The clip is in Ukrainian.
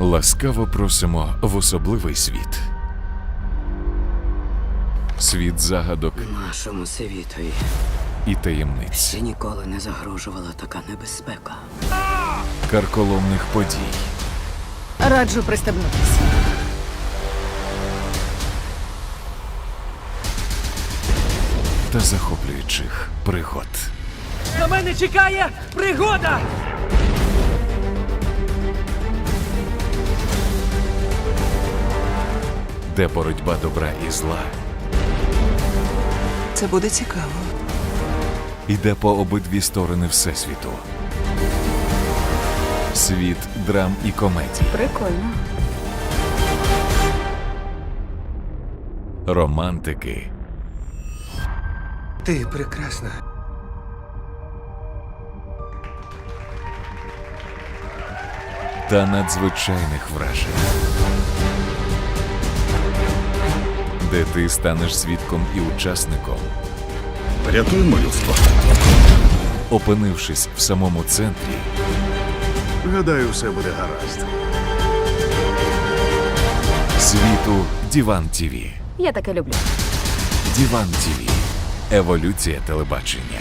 Ласкаво просимо в особливий світ. Світ загадок Нашому світові і таємниць, ще ніколи не загрожувала така небезпека. карколомних подій, Раджу пристебнутись. та захоплюючих пригод. На мене чекає пригода! Де боротьба добра і зла Це буде цікаво. іде по обидві сторони Всесвіту. Світ драм і комедій, Прикольно. романтики Ти прекрасна. та надзвичайних вражень. Де ти станеш свідком і учасником, Рятуємо людство. опинившись в самому центрі Гадаю, все буде гаразд. світу Діван ТІВІ. Я таке люблю. Діван ТІВІ. Еволюція телебачення.